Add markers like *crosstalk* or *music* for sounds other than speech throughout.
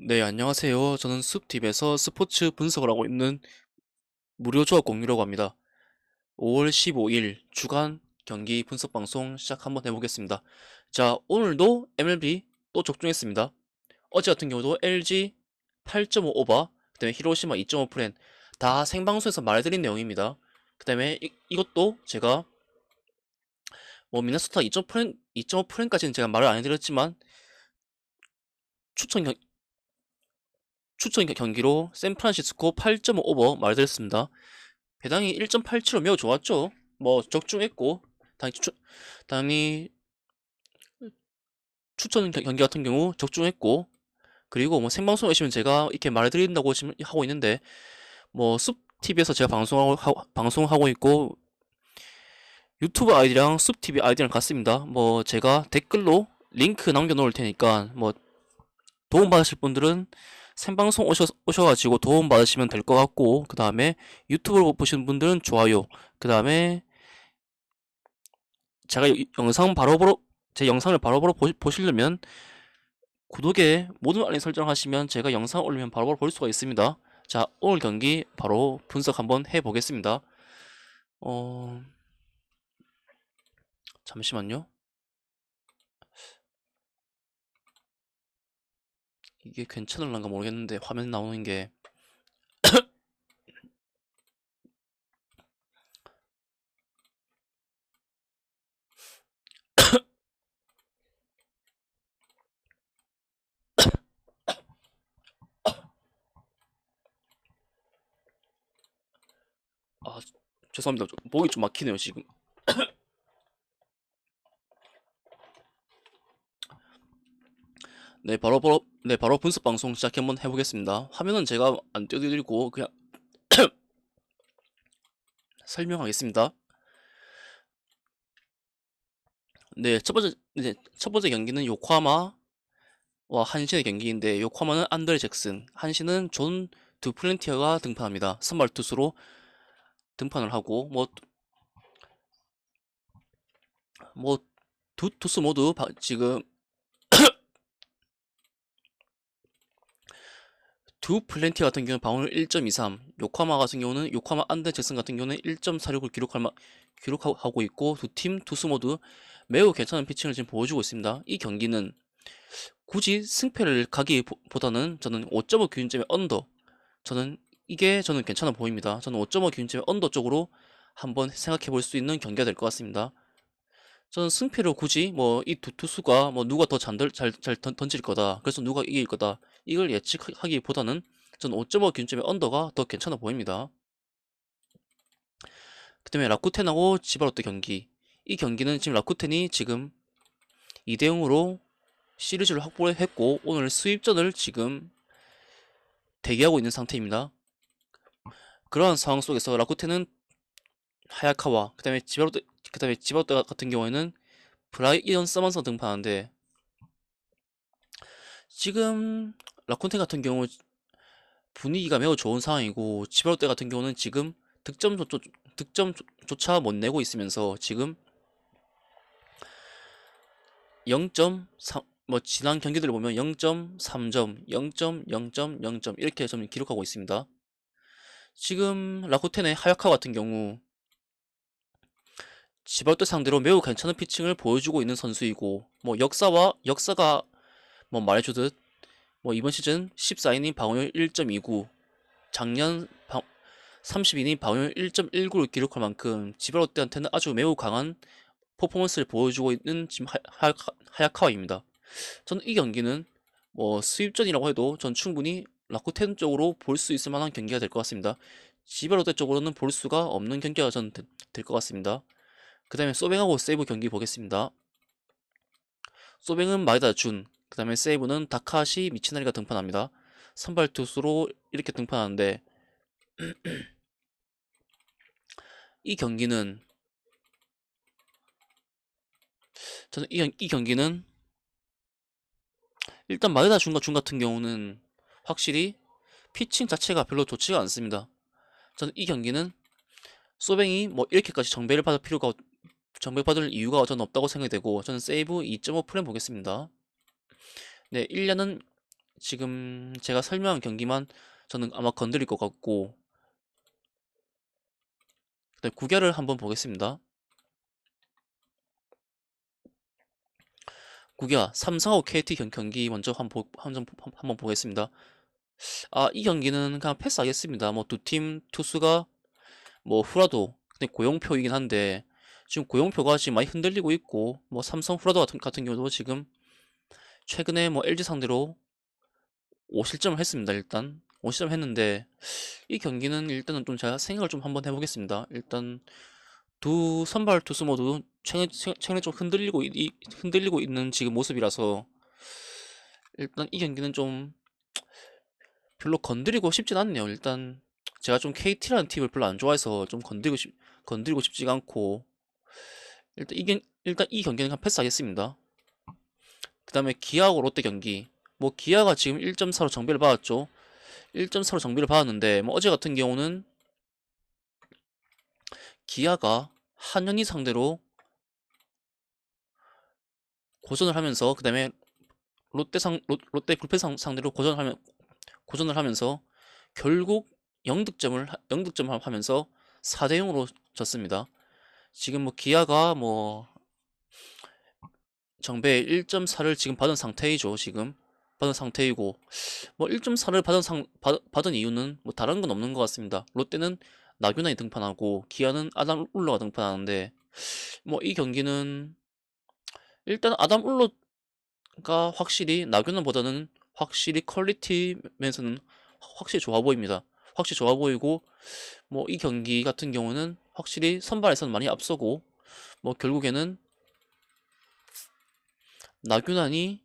네, 안녕하세요. 저는 숲팁에서 스포츠 분석을 하고 있는 무료 조합 공유라고 합니다. 5월 15일 주간 경기 분석 방송 시작 한번 해보겠습니다. 자, 오늘도 MLB 또 적중했습니다. 어제 같은 경우도 LG 8.5 오버, 그 다음에 히로시마 2.5 프렌 다 생방송에서 말해드린 내용입니다. 그 다음에 이, 이것도 제가 뭐 미네소타 2.5 프렌, 2.5 프렌까지는 제가 말을 안 해드렸지만 추천 경, 추천 경기로 샌프란시스코 8.5 오버 말드렸습니다. 배당이 1.87로 매우 좋았죠. 뭐 적중했고 당연히, 추, 당연히 추천 경- 경기 같은 경우 적중했고 그리고 뭐 생방송 하시면 제가 이렇게 말해드린다고 지금 하고 있는데 뭐 숲TV에서 제가 방송하고 하- 방송하고 있고 유튜브 아이디랑 숲TV 아이디랑 같습니다. 뭐 제가 댓글로 링크 남겨놓을 테니까 뭐 도움 받으실 분들은 생방송 오셔, 오셔가지고 도움 받으시면 될 것 같고 그 다음에 유튜브로 보시는 분들은 좋아요. 그 다음에 제가 이- 영상 바로 보러 제 영상을 바로 보러 보, 보시려면 구독에 모든 알림 설정하시면 제가 영상 올리면 바로바로 볼 수가 있습니다. 자 오늘 경기 바로 분석 한번 해보겠습니다. 어... 잠시만요 이게 괜찮을란가 모르겠는데 화면 나오는 게 *coughs* 아, 죄송합니다. 좀 목이 좀 막히네요, 지금. 네, 바로, 바로, 네, 바로 분석 방송 시작 한번 해보겠습니다. 화면은 제가 안 띄워드리고, 그냥, *coughs* 설명하겠습니다. 네, 첫 번째, 이제, 첫 번째 경기는 요코하마와 한신의 경기인데, 요코하마는 안드레 잭슨, 한신은 존 두플랜티어가 등판합니다. 선발 투수로 등판을 하고, 뭐, 뭐, 두 투수 모두 바- 지금 두 플랜티 같은 경우는 방어율 1.23, 요코하마 같은 경우는 요코하마 안드 잭슨 같은 경우는 1.46을 기록할 마, 기록하고 있고 두 팀 투수 모두 매우 괜찮은 피칭을 지금 보여주고 있습니다. 이 경기는 굳이 승패를 가기보다는 저는 5.5 기준점의 언더 저는 이게 저는 괜찮아 보입니다. 저는 5.5 기준점의 언더 쪽으로 한번 생각해 볼 수 있는 경기가 될 것 같습니다. 저는 승패를 굳이 뭐 이 두 투수가 뭐 누가 더 잘, 잘, 잘 던- 던질 거다. 그래서 누가 이길 거다. 이걸 예측하기보다는 저는 5.5 기준점의 언더가 더 괜찮아 보입니다. 그 다음에 라쿠텐하고 지바롯데 경기. 이 경기는 지금 라쿠텐이 지금 2대 0으로 시리즈를 확보했고 오늘 수입전을 지금 대기하고 있는 상태입니다. 그러한 상황 속에서 라쿠텐은 하야카와 그 다음에 지바롯데 그 다음에 지바롯데 같은 경우에는 브라이언 서먼서 등판하는데 지금 라쿤텐 같은 경우 분위기가 매우 좋은 상황이고 지바롯데 같은 경우는 지금 득점 조, 득점조차 못 내고 있으면서 지금 0.3, 뭐 지난 경기들을 보면 0.3점, 0.0.0점 이렇게 좀 기록하고 있습니다. 지금 라쿠텐의 하야카 같은 경우 지바롯데 상대로 매우 괜찮은 피칭을 보여주고 있는 선수이고 뭐 역사와 역사가 뭐 말해주듯 뭐 이번 시즌 14이닝 방어율 1.29 작년 방, 30이닝 방어율 1.19를 기록할 만큼 지바롯데한테는 아주 매우 강한 퍼포먼스를 보여주고 있는 지금 하, 야카와입니다 저는 이 경기는 뭐 수입전이라고 해도 전 충분히 라쿠텐 쪽으로 볼 수 있을 만한 경기가 될 것 같습니다. 지바롯데 쪽으로는 볼 수가 없는 경기가 전 될 것 같습니다. 그 다음에 소뱅하고 세이브 경기 보겠습니다. 소뱅은 마이다 준, 그 다음에 세이브는 다카시 미치나리가 등판합니다. 선발 투수로 이렇게 등판하는데 *clears throat* 이 경기는 저는 이, 경- 이 경기는 일단 마이다 준과 준 같은 경우는 확실히 피칭 자체가 별로 좋지가 않습니다. 저는 이 경기는 소뱅이 뭐 이렇게까지 정배를 받을 필요가 없- 정배받을 이유가 저는 없다고 생각이 되고 저는 세이브 2.5 프레임 보겠습니다. 네, 1년은 지금 제가 설명한 경기만 저는 아마 건드릴 것 같고 그다음 구결을 한번 보겠습니다. 구겨 삼성하고 KT 경, 경기 먼저 한번, 보, 한번, 한번 보겠습니다. 아, 이 경기는 그냥 패스하겠습니다. 뭐 두 팀 투수가 뭐 후라도 근데 고용표이긴 한데 지금 고용표가 지금 많이 흔들리고 있고 뭐 삼성 후라도 같은, 같은 경우도 지금 최근에 뭐 LG 상대로 5실점을 했습니다. 일단 5실점 했는데 이 경기는 일단은 좀 제가 생각을 좀 한번 해보겠습니다. 일단 두 선발 투수 모두 최근, 최근에 좀 흔들리고 이- 이- 흔들리고 있는 지금 모습이라서 일단 이 경기는 좀 별로 건드리고 싶진 않네요. 일단 제가 좀 KT라는 팀을 별로 안 좋아해서 좀 건드리고 싶 건드리고 싶지가 않고 일단 이 경, 일단 이 경기는 그냥 패스하겠습니다. 그 다음에 기아하고 롯데 경기 뭐 기아가 지금 1.4로 정비를 받았죠. 1.4로 정비를 받았는데 뭐 어제 같은 경우는 기아가 한현희 상대로 고전을 하면서 그 다음에 롯데 상 롯, 롯데 불펜 상, 상대로 고전을 하면 고전을 하면서 결국 0득점을 0득점을 하면서 4대 0으로 졌습니다. 지금 뭐 기아가 뭐 정배 1.4를 지금 받은 상태이죠. 지금 받은 상태이고 뭐 1.4를 받은 상 받, 받은 이유는 뭐 다른 건 없는 것 같습니다. 롯데는 나균환이 등판하고 기아는 아담 울러가 등판하는데 뭐 이 경기는 일단 아담 울러가 확실히 나균환보다는 확실히 퀄리티 면에서는 확실히 좋아 보입니다. 확실히 좋아 보이고 뭐 이 경기 같은 경우는 확실히 선발에서는 많이 앞서고 뭐 결국에는 나균환이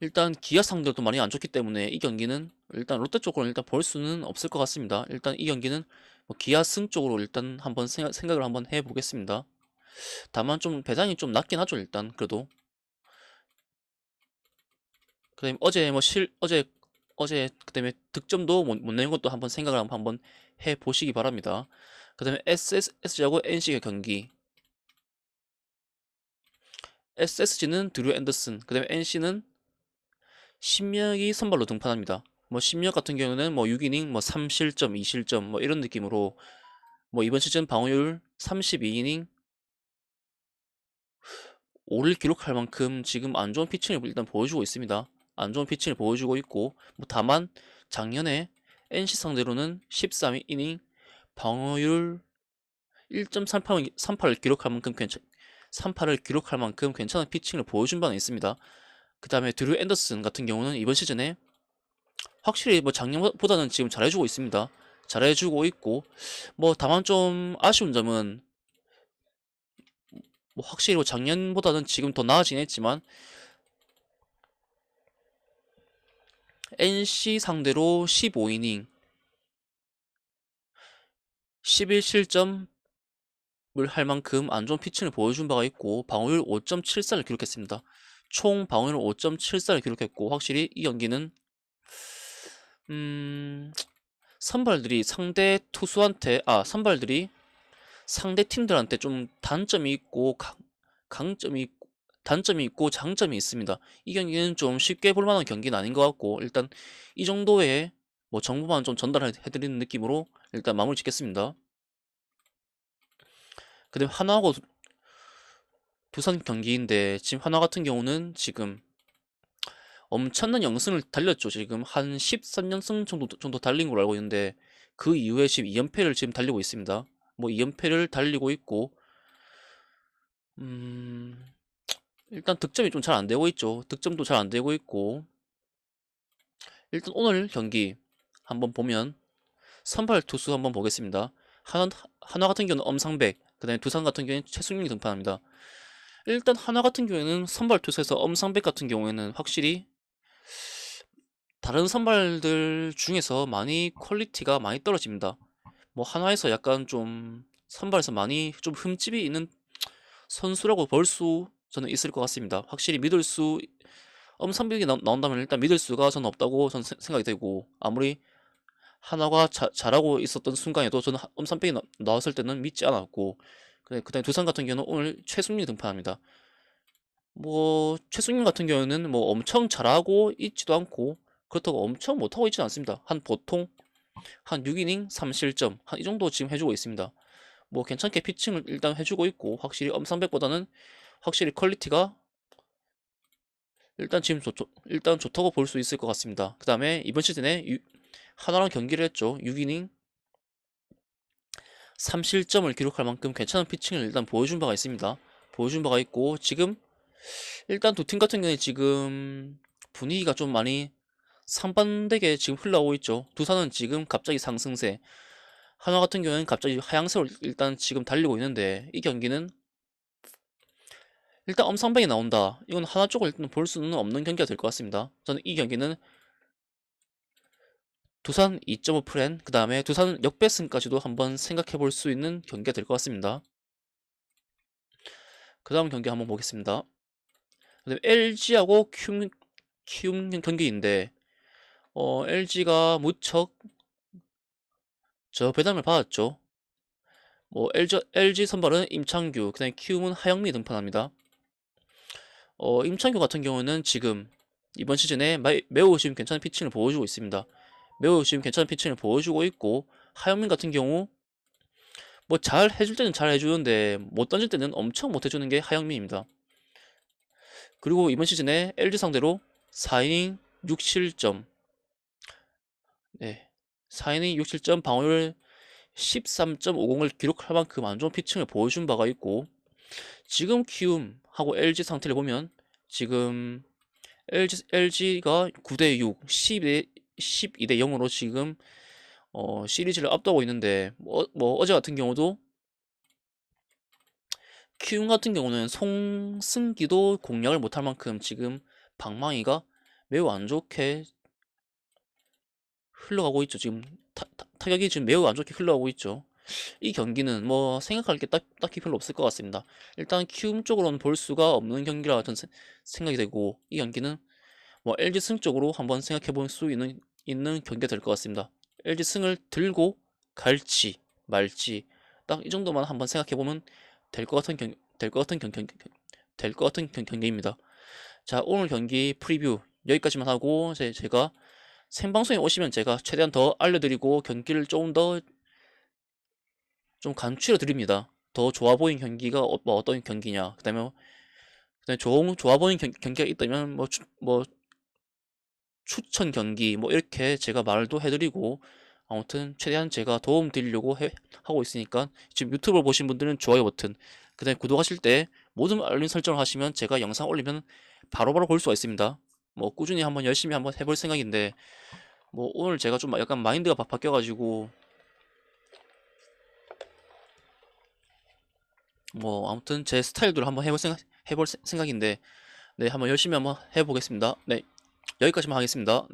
일단 기아 상대도 많이 안 좋기 때문에 이 경기는 일단 롯데 쪽으로 일단 볼 수는 없을 것 같습니다. 일단 이 경기는 뭐 기아 승 쪽으로 일단 한번 생각, 생각을 한번 해보겠습니다. 다만 좀 배당이 좀 낮긴 하죠 일단 그래도 그다음에 어제 뭐 실 어제 어제 그다음에 득점도 못, 못 내는 것도 한번 생각을 한번 해 보시기 바랍니다. 그다음에 SSG하고 NC의 경기 SSG는 드류 앤더슨 그다음에 NC는 신명이 선발로 등판합니다. 뭐 신명 같은 경우는 뭐 6이닝 뭐 3실점, 2실점 뭐 이런 느낌으로 뭐 이번 시즌 방어율 32이닝 5를 기록할 만큼 지금 안 좋은 피칭을 일단 보여주고 있습니다. 안 좋은 피칭을 보여주고 있고 뭐 다만 작년에 NC 상대로는 13이닝 방어율 1.38, 38을 기록할 만큼 괜찮 38을 기록할 만큼 괜찮은 피칭을 보여준 바는 있습니다. 그 다음에 드류 앤더슨 같은 경우는 이번 시즌에 확실히 뭐 작년보다는 지금 잘해주고 있습니다. 잘해주고 있고 뭐 다만 좀 아쉬운 점은 뭐 확실히 뭐 작년보다는 지금 더 나아지긴 했지만 NC 상대로 15이닝 11실점을 할 만큼 안 좋은 피칭을 보여준 바가 있고 방어율 5.74를 기록했습니다. 총 방어율 5.74를 기록했고 확실히 이 경기는 음 선발들이 상대 투수한테 아 선발들이 상대 팀들한테 좀 단점이 있고 강, 강점이 있고 단점이 있고 장점이 있습니다. 이 경기는 좀 쉽게 볼 만한 경기는 아닌 것 같고 일단 이 정도의 뭐 정보만 좀 전달해 드리는 느낌으로 일단 마무리 짓겠습니다. 그 다음 하나하고 두- 두산 경기인데 지금 하나 같은 경우는 지금 엄청난 연승을 달렸죠. 지금 한 13연승 정도 정도 달린 걸로 알고 있는데 그 이후에 지금 2연패를 지금 달리고 있습니다. 뭐 2연패를 달리고 있고 음 일단 득점이 좀 잘 안 되고 있죠. 득점도 잘 안 되고 있고 일단 오늘 경기 한번 보면 선발 투수 한번 보겠습니다. 하나, 하나 같은 경우는 엄상백, 그 다음에 두산 같은 경우에는 최승용이 등판합니다. 일단 하나 같은 경우에는 선발 투수에서 엄상백 같은 경우에는 확실히 다른 선발들 중에서 많이 퀄리티가 많이 떨어집니다. 뭐 하나에서 약간 좀 선발에서 많이 좀 흠집이 있는 선수라고 볼 수 저는 있을 것 같습니다. 확실히 믿을 수 나, 나온다면 일단 믿을 수가 저는 없다고 저는 세- 생각이 되고 아무리 하나가 자, 잘하고 있었던 순간에도 저는 나, 나왔을 때는 믿지 않았고 그다음에 두산 같은 경우는 오늘 최승민이 등판합니다. 뭐 최승용 같은 경우는 뭐 엄청 잘하고 있지도 않고 그렇다고 엄청 못하고 있지는 않습니다. 한 보통 한 6이닝 3실점 한 이 정도 지금 해주고 있습니다. 뭐 괜찮게 피칭을 일단 해주고 있고 확실히 엄상백보다는 확실히 퀄리티가 일단 지금 좋, 좋- 일단 좋다고 볼 수 있을 것 같습니다. 그 다음에 이번 시즌에 유- 하나랑 경기를 했죠. 6이닝 3실점을 기록할 만큼 괜찮은 피칭을 일단 보여준 바가 있습니다. 보여준 바가 있고 지금 일단 두 팀 같은 경우에 지금 분위기가 좀 많이 상반되게 지금 흘러오고 있죠. 두산은 지금 갑자기 상승세, 하나 같은 경우에는 갑자기 하향세로 일단 지금 달리고 있는데 이 경기는 일단 엄상백이 나온다. 이건 하나 쪽을 일단 볼 수는 없는 경기가 될 것 같습니다. 저는 이 경기는 두산 2.5 프렌, 그 다음에 두산 역배승까지도 한번 생각해 볼 수 있는 경기가 될 것 같습니다. 그 다음 경기 한번 보겠습니다. LG하고 키움, 키움 경기인데 어, LG가 무척 저 배당을 받았죠. 뭐 LG, LG 선발은 임창규, 그 다음에 키움은 하영미 등판합니다. 어, 임창규 같은 경우는 지금 이번 시즌에 마- 매우 지금 괜찮은 피칭을 보여주고 있습니다. 매우 지금 괜찮은 피칭을 보여주고 있고 하영민 같은 경우 뭐 잘 해줄 때는 잘 해주는데 못 던질 때는 엄청 못 해주는 게 하영민입니다. 그리고 이번 시즌에 LG 상대로 4이닝 6실점 네 4이닝 6실점 방어율 13.50을 기록할 만큼 안 좋은 피칭을 보여준 바가 있고 지금 키움 하고 LG 상태를 보면 지금 LG, LG가 9대 6, 12대, 12대 0으로 지금 어, 시리즈를 앞두고 있는데 뭐, 뭐 어제 같은 경우도 키움 같은 경우는 송승기도 공략을 못할 만큼 지금 방망이가 매우 안 좋게 흘러가고 있죠. 지금 타, 타, 격이 지금 매우 안 좋게 흘러가고 있죠. 이 경기는 뭐 생각할 게 딱, 딱히 별로 없을 것 같습니다. 일단 키움 쪽으로는 볼 수가 없는 경기라 세- 생각이 되고 이 경기는 뭐 LG 승 쪽으로 한번 생각해 볼 수 있는 있는 경기가 될 것 같습니다. LG 승을 들고 갈지 말지 딱 이 정도만 한번 생각해 보면 될 것 같은 경, 될 것 같은 경, 경, 될것 같은 경, 경기입니다. 자, 오늘 경기 프리뷰 여기까지만 하고 제, 제가 생방송에 오시면 제가 최대한 더 알려드리고 경기를 조금 더 좀 간추려 드립니다. 더 좋아 보이는 경기가 어, 뭐 어떤 경기냐. 그다음에 그다음에 좋은 좋아 보이는 경, 경기가 있다면 뭐, 추, 뭐 추천 경기 뭐 이렇게 제가 말도 해드리고 아무튼 최대한 제가 도움 드리려고 해- 하고 있으니까 지금 유튜브를 보신 분들은 좋아요 버튼 그다음에 구독하실 때 모든 알림 설정을 하시면 제가 영상 올리면 바로바로 볼 수가 있습니다. 뭐 꾸준히 한번 열심히 한번 해볼 생각인데 뭐 오늘 제가 좀 약간 마인드가 바- 바뀌어가지고 뭐 아무튼 제 스타일대로 한번 해볼 생각 해볼 세- 생각인데 네 한번 열심히 한번 해보겠습니다. 네 여기까지만 하겠습니다.